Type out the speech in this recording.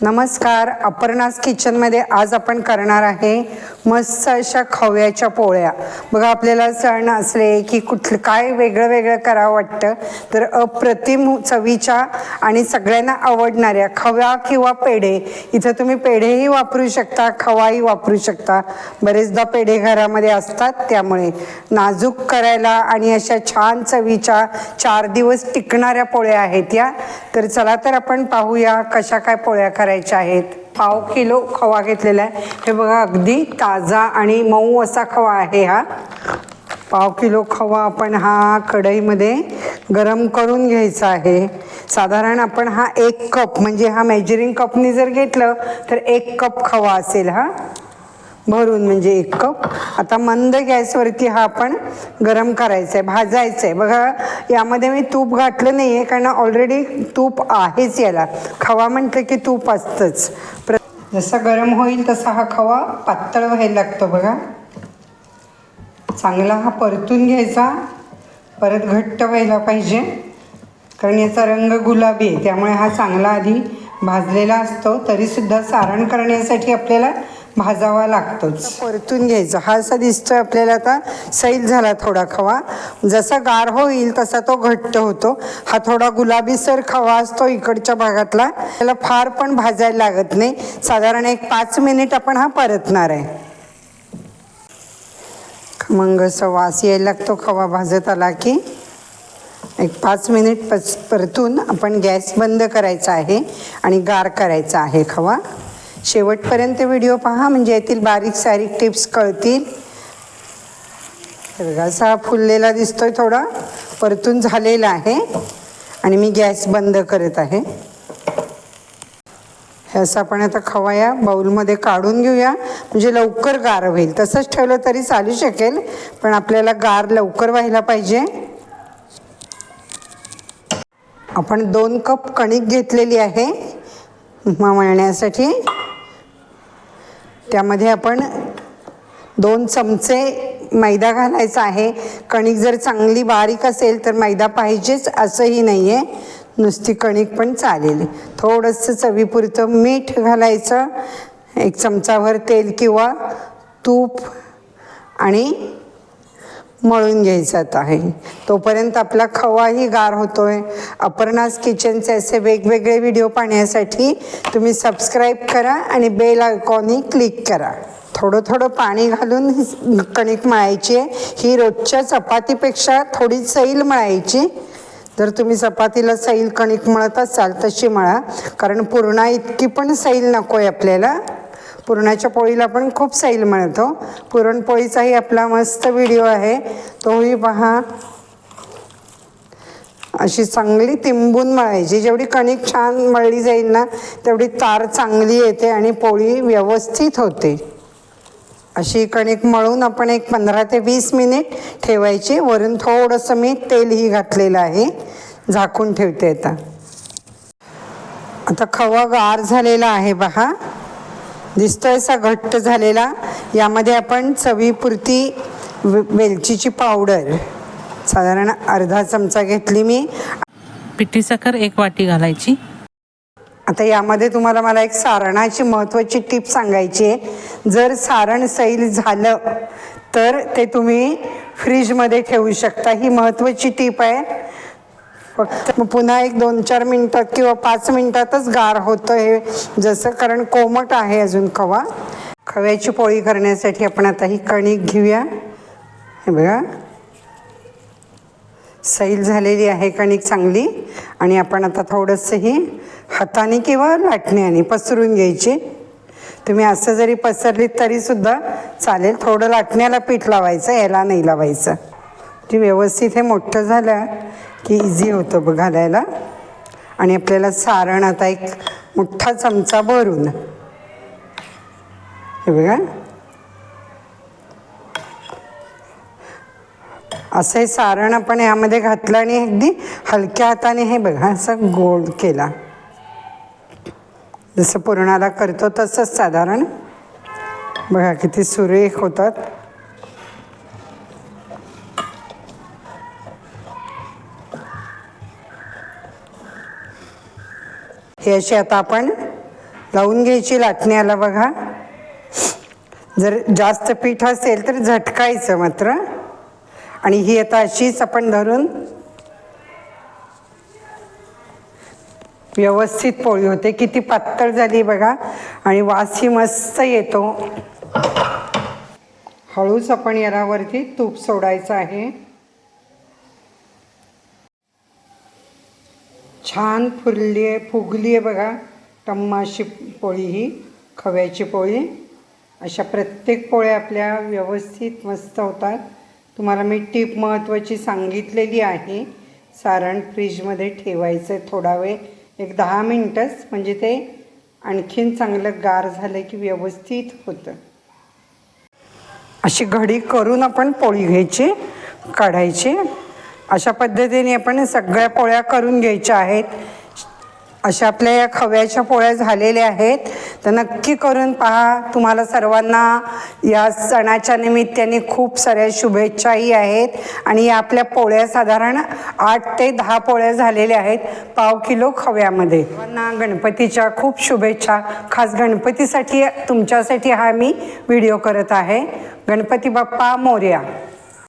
नमस्कार अपर्णास किचनमध्ये आज आपण करणार आहे मस्त अशा खव्याच्या पोळ्या. बघा आपल्याला सण असले की कुठलं काय वेगळं वेगळं करावं वाटतं तर अप्रतिम चवीच्या आणि सगळ्यांना आवडणाऱ्या खव्या किंवा पेढे. इथं तुम्ही पेढेही वापरू शकता खवाही वापरू शकता. बरेचदा पेढे घरामध्ये असतात त्यामुळे नाजूक करायला आणि अशा छान चवीच्या चार दिवस टिकणाऱ्या पोळ्या आहेत या. तर चला तर आपण पाहूया कशा काय पोळ्या करायच्या आहेत. पाव किलो खवा घेतलेला आहे. हे बघा अगदी ताजा आणि मऊ असा खवा आहे हा. पाव किलो खवा आपण हा कढईमध्ये गरम करून घ्यायचा आहे. साधारण आपण हा एक कप म्हणजे हा मेजरिंग कपनी जर घेतलं तर एक कप खवा असेल हा. भरून म्हणजे एक कप. आता मंद गॅसवरती हा आपण गरम करायचा आहे भाजायचं आहे बघा यामध्ये मी तूप घातलं नाही आहे कारण ऑलरेडी तूप आहेच याला. खवा म्हटलं की तूप असतंच. प्र जसा गरम होईल तसा हा खवा पातळ व्हायला लागतो बघा. चांगला हा परतून घ्यायचा. परत घट्ट व्हायला पाहिजे. कारण याचा रंग गुलाबी आहे त्यामुळे हा चांगला आधी भाजलेला असतो. तरीसुद्धा सारण करण्यासाठी आपल्याला भाजावा लागतोच. परतून घ्यायचा. हा असा दिसतोय आपल्याला आता. सैल झाला थोडा खवा. जसा गार होईल तसा तो घट्ट होतो. हा थोडा गुलाबीसर खवा असतो इकडच्या भागातला. त्याला फार पण भाजायला लागत नाही. साधारण एक पाच मिनिट आपण हा परतणार आहे. मग असं वास यायला लागतो खवा भाजत आला की. एक पाच मिनिट पच परतून आपण गॅस बंद करायचा आहे आणि गार करायचा आहे खवा. शेवटपर्यंत व्हिडिओ पहा म्हणजे यातील बारीक सारीक टिप्स कळतील. बघा असा हा फुललेला दिसतोय थोडा. परतून झालेला आहे. आणि मी गॅस बंद करत आहे. हे असं आपण आता खवा या बाऊलमध्ये काढून घेऊया. म्हणजे लवकर गार होईल. तसंच ठेवलं तरी चालू शकेल पण आपल्याला गार लवकर व्हायला पाहिजे. आपण दोन कप कणिक घेतलेली आहे उपमा मळण्यासाठी. त्यामध्ये आपण दोन चमचे मैदा घालायचा आहे. कणिक जर चांगली बारीक असेल तर मैदा पाहिजेच असंही नाही आहे नुसती कणिक पण चालेल. थोडंसं चवीपुरतं मीठ घालायचं. एक चमचाभर तेल किंवा तूप आणि मळून घ्यायचं आहे. तोपर्यंत आपला खवाही गार होतोय. अपर्णास किचनचे असे वेगवेगळे व्हिडिओ पाहण्यासाठी तुम्ही सबस्क्राईब करा आणि बेल आयकॉनही क्लिक करा. थोडं थोडं पाणी घालून कणिक मळायची आहे. ही रोजच्या चपातीपेक्षा थोडी सैल मळायची. जर तुम्ही चपातीला सैल कणिक मळत असाल तशी मळा. कारण पूर्णा इतकी पण सैल नको आहे आपल्याला. पुरणाच्या पोळीला पण खूप सैल मिळतो पुरणपोळीचाही आपला मस्त व्हिडिओ आहे. तोही पहा. अशी चांगली तिंबून मळायची. जेवढी कणिक छान मळली जाईल ना तेवढी तार चांगली येते आणि पोळी व्यवस्थित होते. अशी कणिक मळून आपण एक पंधरा ते वीस मिनिट ठेवायची. वरून थोडंसं मी तेलही घातलेलं आहे. झाकून ठेवते आता. आता खवा गार झालेला आहे पहा दिसतोय असा घट्ट झालेला. यामध्ये आपण चवीपुरती वे- वेलचीची पावडर साधारण अर्धा चमचा घेतली मी. पिठी साखर एक वाटी घालायची. आता यामध्ये तुम्हाला मला एक सारणाची महत्त्वाची टीप सांगायची आहे. जर सारण सैल झालं तर ते तुम्ही फ्रीजमध्ये ठेवू शकता. ही महत्त्वाची टीप आहे. फक्त मग पुन्हा एक दोन चार मिनटात किंवा पाच मिनटातच गार होतं हे जसं कारण कोमट आहे अजून खवा खव्याची पोळी करण्यासाठी आपण आता ही कणिक घेऊया. हे बघा. सैल झालेली आहे कणिक चांगली. आणि आपण आता थोडंसं ही हाताने किंवा लाटण्याने पसरून घ्यायची. तुम्ही असं जरी पसरलीत तरीसुद्धा चालेल. थोडं लाटण्याला पीठ लावायचं याला नाही लावायचं. ती व्यवस्थित हे मोठं झालं की इझी होतं बघ घालायला. आणि आपल्याला सारण आता एक मोठा चमचा भरून. हे बघा. असं हे सारण आपण यामध्ये घातलं आणि अगदी हलक्या हाताने हे बघा असं गोल केला. जसं पुरणाला करतो तसंच साधारण. बघा किती सुरेख होतात. हे अशी आता आपण लावून घ्यायची लाटण्याला बघा. जर जास्त पीठ असेल तर झटकायचं मात्र. आणि ही आता अशीच आपण धरून व्यवस्थित पोळी होते. किती पातळ झाली बघा. आणि वासही मस्त येतो. हळूच आपण यालावरती तूप सोडायचं आहे. छान फुलली आहे फुगली आहे बघा. टम्माशी पोळी ही खव्याची पोळी. अशा प्रत्येक पोळ्या आपल्या व्यवस्थित मस्त होतात. तुम्हाला मी टीप महत्त्वाची सांगितलेली आहे. सारण फ्रीजमध्ये ठेवायचं आहे थोडा वेळ एक दहा मिनटंच. म्हणजे ते आणखीन चांगलं गार झालं की व्यवस्थित होतं. अशी घडी करून आपण पोळी घ्यायची काढायची. अशा पद्धतीने आपण सगळ्या पोळ्या करून घ्यायच्या आहेत. अशा आपल्या या खव्याच्या पोळ्या झालेल्या आहेत. तर नक्की करून पहा. तुम्हाला सर्वांना या सणाच्या निमित्ताने खूप साऱ्या शुभेच्छाही आहेत. आणि या आपल्या पोळ्या साधारण आठ ते दहा पोळ्या झालेल्या आहेत पाव किलो खव्यामध्ये. सर्वांना गणपतीच्या खूप शुभेच्छा. खास गणपतीसाठी तुमच्यासाठी हा मी व्हिडिओ करत आहे. गणपती बाप्पा मोर्या.